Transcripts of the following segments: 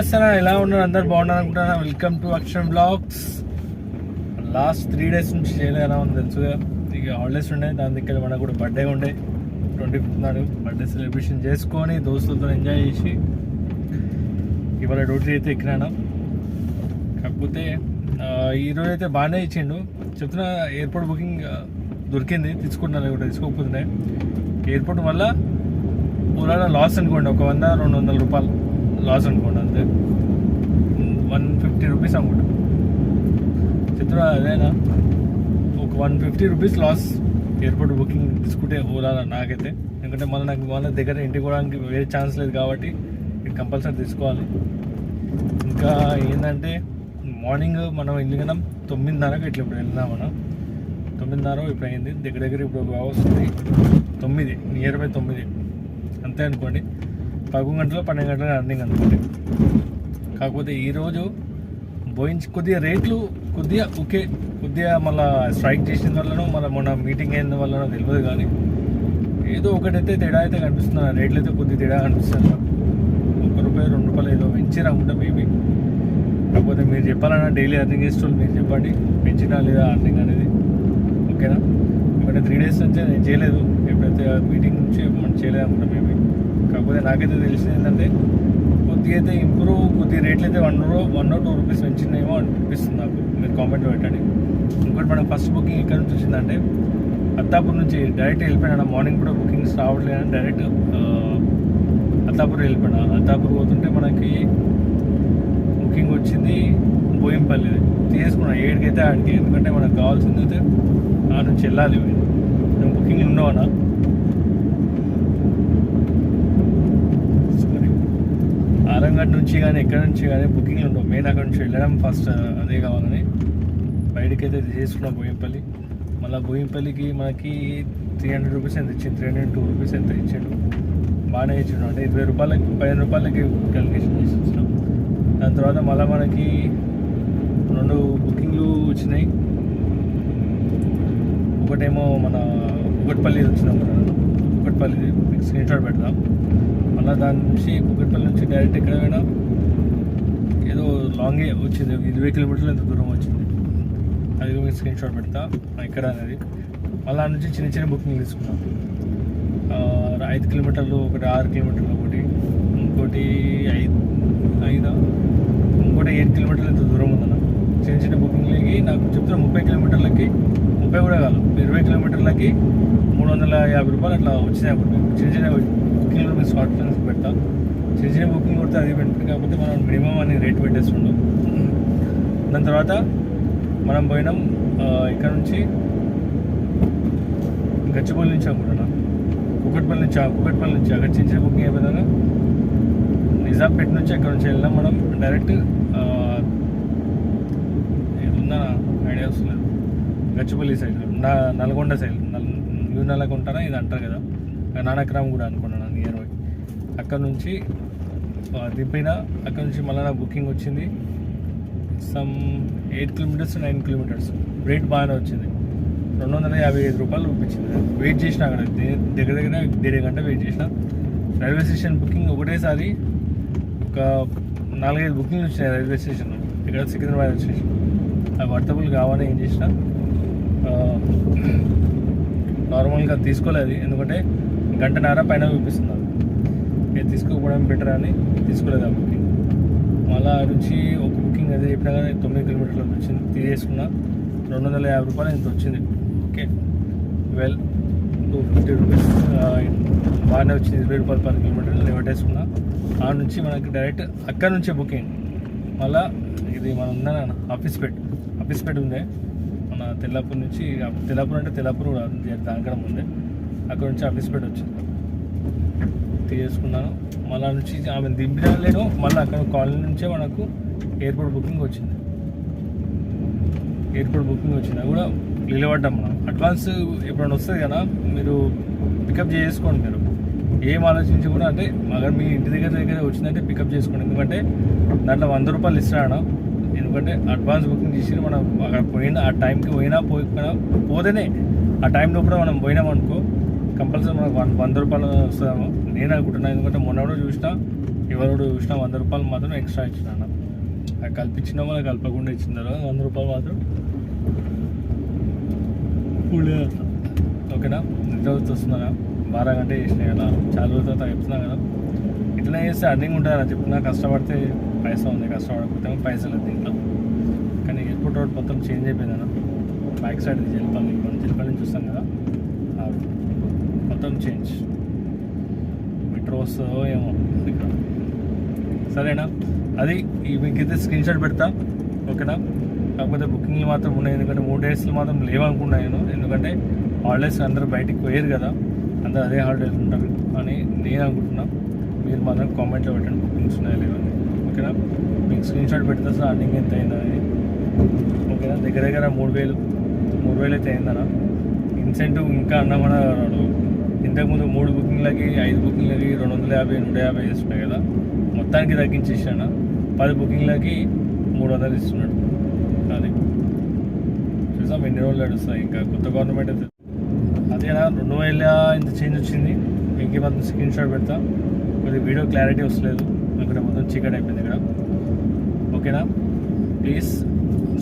నమస్తే ఎలా ఉన్నారు? అందరు బాగున్నారు అనుకుంటున్నా welcome to Aksharam blogs last three days నుంచి చేయలేనా ఉంది తెలుసు ఇక హాలిడేస్ ఉండే. దాని దగ్గర మనకు కూడా బర్త్డే ఉండే. ట్వంటీ ఫిఫ్త్ నాడు బర్త్డే సెలబ్రేషన్ చేసుకొని దోస్తులతో ఎంజాయ్ చేసి ఇవాళ డ్యూటీ అయితే ఎక్కినాను. కాకపోతే ఈరోజు అయితే బాగానే ఇచ్చిండు. చెప్తున్నా ఎయిర్పోర్ట్ బుకింగ్ దొరికింది. తీసుకుంటున్నాను కూడా తీసుకోకపోతుండే. ఎయిర్పోర్ట్ వల్ల ఓలాలో లాస్ అనుకోండి. ఒక వంద రెండు వందల రూపాయలు. లాస్ అనుకోండి అంతే. వన్ ఫిఫ్టీ రూపీస్ అనుకుంటా. చిత్ర అదేనా? ఒక one fifty rupees loss airport booking తీసుకుంటే ఓలా నాకైతే? ఎందుకంటే మళ్ళీ నాకు మళ్ళీ దగ్గర ఇంటికి పోవడానికి వేరే ఛాన్స్ లేదు కాబట్టి ఇది కంపల్సరీ తీసుకోవాలి. ఇంకా ఏంటంటే మార్నింగ్ మనం వెళ్ళినాం తొమ్మిదిన్నరకు ఇట్లా ఇప్పుడు వెళ్ళినాం మనం. తొమ్మిదిన్నర ఇప్పుడు అయింది దగ్గర దగ్గర ఇప్పుడు వస్తుంది. తొమ్మిది నియర్ బై తొమ్మిది. అంతే అనుకోండి. పదకొండు గంటలు పన్నెండు గంటలు రన్నింగ్ అనుకోండి. కాకపోతే ఈరోజు బోయించి కొద్దిగా రేట్లు కొద్దిగా ఓకే కొద్దిగా మళ్ళీ స్ట్రైక్ చేసిన వల్లనో మన మొన్న మీటింగ్ అయిన వల్లనో తెలియదు కానీ ఏదో ఒకటైతే తేడా అయితే కనిపిస్తుంది. రేట్లు అయితే కొద్దిగా తేడా కనిపిస్తుంది. ఒక్క ఒక రూపాయి రెండు రూపాయలు ఏదో పెంచి అనుకుంటా మేబీ. కాకపోతే మీరు చెప్పాలన్నా డైలీ అర్నింగ్ చేసేటోళ్ళు మీరు చెప్పండి. పెంచినా లేదా అర్నింగ్ అనేది. ఓకేనా? ఎందుకంటే త్రీ డేస్ నుంచి నేను చేయలేదు. ఎప్పుడైతే మీటింగ్ నుంచి మనం చేయలేదు అనుకుంటా మేబీ. కాకపోతే నాకైతే తెలిసింది ఏంటంటే కొద్దిగా అయితే ఇంప్రూవ్ కొద్ది రేట్లు అయితే వన్ రూ వన్ టూ రూపీస్ పెంచినాయేమో అనిపిస్తుంది నాకు మీరు కామెంట్ పెట్టండి. ఇంకోటి మనం ఫస్ట్ బుకింగ్ ఎక్కడి నుంచి వచ్చిందంటే అత్తాపూర్ నుంచి డైరెక్ట్ వెళ్ళిపోయినా మార్నింగ్ కూడా బుకింగ్స్ రావట్లేదని డైరెక్ట్ అత్తాపూర్ వెళ్ళిపోయినా. అత్తాపూర్ పోతుంటే మనకి బుకింగ్ వచ్చింది బోయింపల్లి. తీసుకున్నా ఏడుకి ఆడికి. ఎందుకంటే మనకు కావాల్సింది అయితే ఆ నుంచి వెళ్ళాలి. నేను బుకింగ్ ఉండవనా సారీ ఆరంగడ్ నుంచి కానీ ఎక్కడి నుంచి కానీ బుకింగ్లు ఉండవు. మెయిన్ అక్కడ నుంచి వెళ్ళడం ఫస్ట్ అదే కావాలని. బయటకైతే అయితే చేసుకున్నాం బోయింపల్లి మళ్ళీ బోయింపల్లికి మనకి త్రీ హండ్రెడ్ రూపీస్ ఎంత ఇచ్చింది త్రీ హండ్రెడ్ టూ రూపీస్ ఎంత ఇచ్చాడు? బాగానే ఇచ్చిండు. అంటే ఇరవై రూపాయలకి పదిహేను రూపాయలకి క్యాలిక్యులేషన్ చేసి ఇచ్చినాం దాని తర్వాత మళ్ళీ మనకి రెండు బుకింగ్లు వచ్చినాయి. ఒకటేమో మన ఒకటిపల్లి వచ్చినాం కుకట్పల్లి మీకు స్క్రీన్ షాట్ పెడదాం. మళ్ళీ దాని నుంచి కూకట్పల్లి నుంచి డైరెక్ట్ ఎక్కడ పోయినా? ఏదో లాంగే వచ్చింది. ఇరవై కిలోమీటర్లు ఎంత దూరం వచ్చింది. అది మీకు స్క్రీన్ షాట్ పెడతా. ఎక్కడ అనేది. మళ్ళీ నుంచి చిన్న చిన్న బుకింగ్ తీసుకున్నాం. ఐదు కిలోమీటర్లు ఒకటి ఆరు కిలోమీటర్లు ఒకటి ఇంకోటి ఐదు ఐదా? ఇంకోటి ఎయిట్ కిలోమీటర్లు ఎంత దూరం ఉందన్న. చిన్న చిన్న బుకింగ్లకి నాకు చెప్తున్నా ముప్పై కిలోమీటర్లకి. ముప్పై కూడా కాదు. ఇరవై కిలోమీటర్లకి మూడు వందల యాభై రూపాయలు అట్లా వచ్చినాయి అప్పుడు చిన్న చిన్న బుకింగ్లు మీకు షార్ట్ ఫిల్మ్స్ పెడతా. చిన్న చిన్న బుకింగ్ కొడితే అది పెట్టి కాకపోతే మనం మినిమం అని రేట్ పెట్టేస్తుండం దాని తర్వాత మనం పోయినాం ఇక్కడ నుంచి గచ్చిపల్లి నుంచి అనుకుంటున్నా. కుకట్పల్లి నుంచి ఆ కుకట్పల్లి నుంచి. అక్కడ చిన్న చిన్న బుకింగ్ అయిపోయినా నిజాంపేట నుంచి అక్కడ నుంచి వెళ్ళినాం మనం. డైరెక్ట్ ఆ, ఇది ఉందా ఐడియా వస్తుంది గచ్చిపల్లి సైడ్ నా నల్గొండ సైడ్ నల్ న్యూ నల్గొంటారా ఇది అంటారు కదా. నానక్రామ్ కూడా అనుకున్నాను నియర్ బై అక్కడ నుంచి దింపిన అక్కడ నుంచి మళ్ళీ నా బుకింగ్ వచ్చింది. Some eight kilometres nine kilometres rate బాగానే వచ్చింది. రెండు వందల యాభై ఐదు రూపాయలు చూపించింది వెయిట్ చేసిన అక్కడ. దే- దగ్గర దగ్గర డేఢ గంట వెయిట్ చేసిన. రైల్వే స్టేషన్ బుకింగ్ ఒకటేసారి ఒక నాలుగైదు బుకింగ్లు వచ్చినాయి రైల్వే స్టేషన్ ఇక్కడ సికింద్రాబాద్ స్టేషన్ అవి వర్తబుల్ కావాలని ఏం చేసిన? నార్మల్గా తీసుకోలేదు. ఎందుకంటే గంటన్నర పైన చూపిస్తున్నారు ఇది తీసుకోకపోవడం బెటర్ అని తీసుకోలేదు ఆ బుకింగ్. మళ్ళా నుంచి ఒక బుకింగ్ అయితే చెప్పినా కానీ తొమ్మిది కిలోమీటర్లకు వచ్చింది తీసేసుకున్న రెండు వందల యాభై రూపాయలు ఇంత వచ్చింది. Okay. Well. Two fifty rupees. బాగానే వచ్చింది. ఇరవై రూపాయలు పర్ కిలోమీటర్ నిలబెట్టేసుకున్నా. ఆ నుంచి మనకి డైరెక్ట్ అక్కడ నుంచే బుకింగ్. మళ్ళీ ఇది మనం ఉందా ఆఫీస్ పెట్ ఆఫీస్ పెట్ ఉందే. మన తెల్లాపూర్ నుంచి తెల్లాపూర్ అంటే తెల్లాపూర్ కూడా ఉంది, దానికన్నా ముందే. అక్కడ నుంచి ఆఫీస్ వచ్చింది. తీసుకున్నాను. మళ్ళా నుంచి ఆమె దింపినా లేను మళ్ళీ అక్కడ కాలనీ నుంచే మనకు ఎయిర్పోర్ట్ బుకింగ్ వచ్చింది. ఎయిర్పోర్ట్ బుకింగ్ వచ్చింది. కూడా నిలబడ్డాం మనం. అడ్వాన్స్ ఎప్పుడైనా వస్తుంది కదా మీరు పికప్ చేసుకోండి మీరు. ఏం ఆలోచించి కూడా అంటే మగర్ మీ ఇంటి దగ్గర దగ్గర వచ్చిందంటే పికప్ చేసుకోండి. ఎందుకంటే దాంట్లో వంద రూపాయలు ఇస్తాడు ఎందుకంటే అడ్వాన్స్ బుకింగ్ చేసి మనం. అక్కడ పోయినా ఆ టైంకి పోయినా పోయినా పోతేనే ఆ టైం లోపల మనం పోయినామనుకో కంపల్సరీ మనకు వన్ వంద రూపాయలు వస్తాము నేను అనుకుంటున్నాను ఎందుకంటే మొన్న కూడా చూసిన ఎవరు చూసినా వంద రూపాయలు మాత్రం ఎక్స్ట్రా ఇచ్చినాను అది కల్పించినా మనం కలపకుండా ఇచ్చినారు వంద రూపాయలు మాత్రం ఓకేనా? నిద్ర వచ్చి వస్తుందా బారా గంటే చేసినాయి కదా. చాలా రోజుల తర్వాత చెప్తున్నా కదా. ఇట్లా చేస్తే అర్నింగ్ ఉంటుంది అని చెప్తున్నా కష్టపడితే పైసా ఉంది కష్టపడకపోతే పైసలు లేదు దీంట్లో. కానీ ఎయిర్పోర్ట్ రోడ్ మొత్తం చేంజ్ అయిపోయింది అన్న బ్యాక్ సైడ్ జలపల్లి మనం జల్పల్లి నుంచి చూస్తాం కదా. మొత్తం చేంజ్. మెట్రోస్ ఏమో ఇక్కడ. సరేనా? అది ఈ మీకైతే స్క్రీన్ షాట్ పెడతా. ఓకేనా? కాకపోతే బుకింగ్లు మాత్రం ఉన్నాయి. ఎందుకంటే మూడు డేస్లు మాత్రం లేవనుకున్నా నేను. ఎందుకంటే హాలిడేస్ అందరూ బయటికి పోయారు కదా. అందరూ అదే హాలిడేస్ ఉంటారు. అని నేను అనుకుంటున్నా. మీరు మాత్రం కామెంట్లో పెట్టండి. బుకింగ్స్ ఉన్నాయా లేవని ఇక్కడ మీకు స్క్రీన్ షాట్ పెడతా సార్ అర్నింగ్ ఎంత అయిందని. ఓకేనా? దగ్గర దగ్గర మూడు వేలు మూడు వేలు అయితే అయిందనా ఇన్సెంటివ్ ఇంకా అన్నమన్నాడు ఇంతకుముందు మూడు బుకింగ్లకి ఐదు బుకింగ్లకి రెండు వందల యాభై నూట యాభై ఇస్తున్నాయి కదా. మొత్తానికి తగ్గించేసాను పది బుకింగ్లకి మూడు వందలు ఇస్తున్నాడు. అది. చూసాం ఎన్ని రోజులు నడుస్తాయి. ఇంకా కొత్త గవర్నమెంట్ అయితే అదేనా? రెండు వేల ఇంత చేంజ్ వచ్చింది. మీకు స్క్రీన్ షాట్ పెడతా. కొద్దిగా వీడియో క్లారిటీ వస్తలేదు. ఇక్కడ మొత్తం చీకటి అయిపోయింది ఇక్కడ. ఓకేనా? ప్లీజ్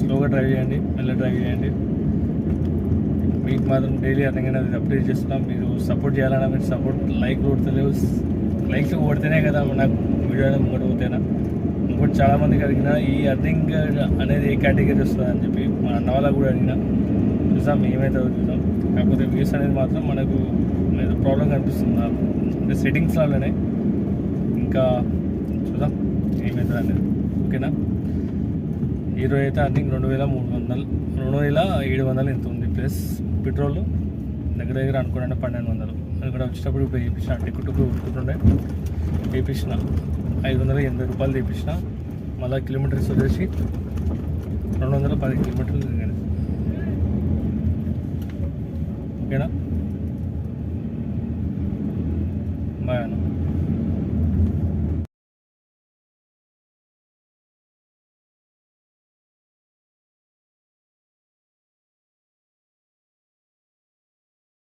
స్లోగా డ్రైవ్ చేయండి మెల్ల డ్రైవ్ చేయండి. మీకు మాత్రం డైలీ అర్నింగ్ అది అప్డేట్ చేస్తున్నాం. మీరు సపోర్ట్ చేయాలన్నా మీరు సపోర్ట్ లైక్ కొడతలేవు. లైక్స్ కొడితేనే కదా నాకు వీడియో అనేది ముంగట పోతేనా? ఇంకోటి చాలా మందికి అడిగిన ఈ అర్నింగ్ అనేది ఏ కేటగిరీ వస్తుంది అని చెప్పి మా అన్న వాళ్ళకు కూడా అడిగిన. చూసాం ఏమైతే చూసాం కాకపోతే వ్యూస్ అనేది మాత్రం మనకు ఏదో ప్రాబ్లం కనిపిస్తుంది నాకు. అంటే సెట్టింగ్స్లోనే ఇంకా చూద్దాం. ఏమవుతుంది అనేది ఓకేనా? ఈరోజు అయితే అన్ని రెండు వేల మూడు వందలు రెండు వేల ఏడు వందలు ఎంత ఉంది ప్లస్ పెట్రోల్? దగ్గర దగ్గర అనుకోండి పన్నెండు వందలు. ఇక్కడ వచ్చేటప్పుడు ఇప్పుడు వేయించిన టికెట్ కొట్టుకుంటుండే వేయించిన ఐదు వందల ఎనభై రూపాయలు తెప్పించిన మళ్ళీ కిలోమీటర్స్ వచ్చేసి రెండు వందల పది కిలోమీటర్లు తిరిగాను. ఓకేనా?